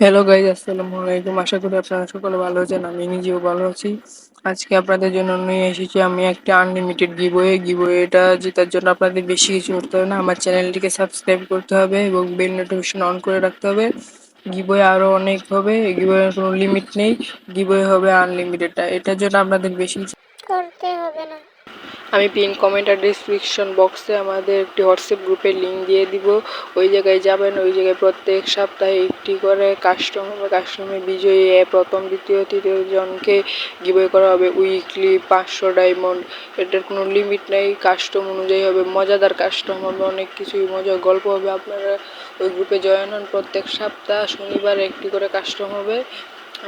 Hello guys আসসালামু আলাইকুম। আশা করি আপনারা সকলে ভালো আছেন, আমি নিজেও ভালো আছি। আজকে আপনাদের জন্য নিয়ে এসেছি আমি একটা আনলিমিটেড গিবয়ে গিবয়েটা জেতার জন্য আপনাদের বেশি কিছু করতে হবে না। আমার চ্যানেলটিকে সাবস্ক্রাইব করতে হবে এবং বেল নোটিফিকেশন অন করে রাখতে হবে। গিবয়ে আরও অনেক হবে। গিবয়ের কোনো লিমিট নেই। গিবয়ে হবে আনলিমিটেডটা এটার জন্য আপনাদের বেশি করতে হবে না। আমি পিন কমেন্ট আর ডিসক্রিপশন বক্সে আমাদের একটি হোয়াটসঅ্যাপ গ্রুপের লিঙ্ক দিয়ে দিব। ওই জায়গায় যাবেন, ওই জায়গায় প্রত্যেক সপ্তাহে একটি করে কাস্টম হবে কাস্টমে বিজয়ী প্রথম, দ্বিতীয়, তৃতীয় জনকে গিভওয়ে করা হবে। উইকলি পাঁচশো ডায়মন্ড এটার কোনো লিমিট নেই কাস্টম অনুযায়ী হবে। মজাদার কাস্টম হবে, অনেক কিছুই মজার গল্প হবে। আপনারা ওই গ্রুপে জয়েন হন। প্রত্যেক সপ্তাহ শনিবার একটি করে কাস্টম হবে।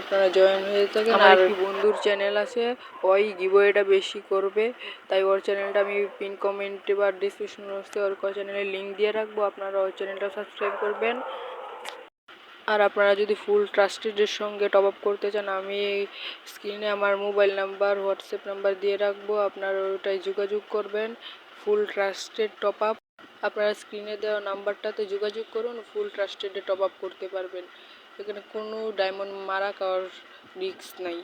আপনারা জয়েন হয়ে থাকেন। আর বন্ধুর চ্যানেল আছে ওই গিভওয়েটা বেশি করবে। তাই ওর চ্যানেলটা আমি পিন কমেন্টে বা ডিসক্রিপশন বক্সে ওর চ্যানেলের লিঙ্ক দিয়ে রাখব আপনারা ওর চ্যানেলটা সাবস্ক্রাইব করবেন। আর আপনারা যদি ফুল ট্রাস্টেডের সঙ্গে টপ আপ করতে চান আমি স্ক্রিনে আমার মোবাইল নাম্বার হোয়াটসঅ্যাপ নাম্বার দিয়ে রাখব আপনারা ওটাই যোগাযোগ করবেন ফুল ট্রাস্টেড টপ আপ আপনারা স্ক্রিনে দেওয়া নাম্বারটাতে যোগাযোগ করুন ফুল ট্রাস্টেডে টপ আপ করতে পারবেন। এখানে কোনো ডায়মন্ড মারা খাওয়ার রিস্ক নাই।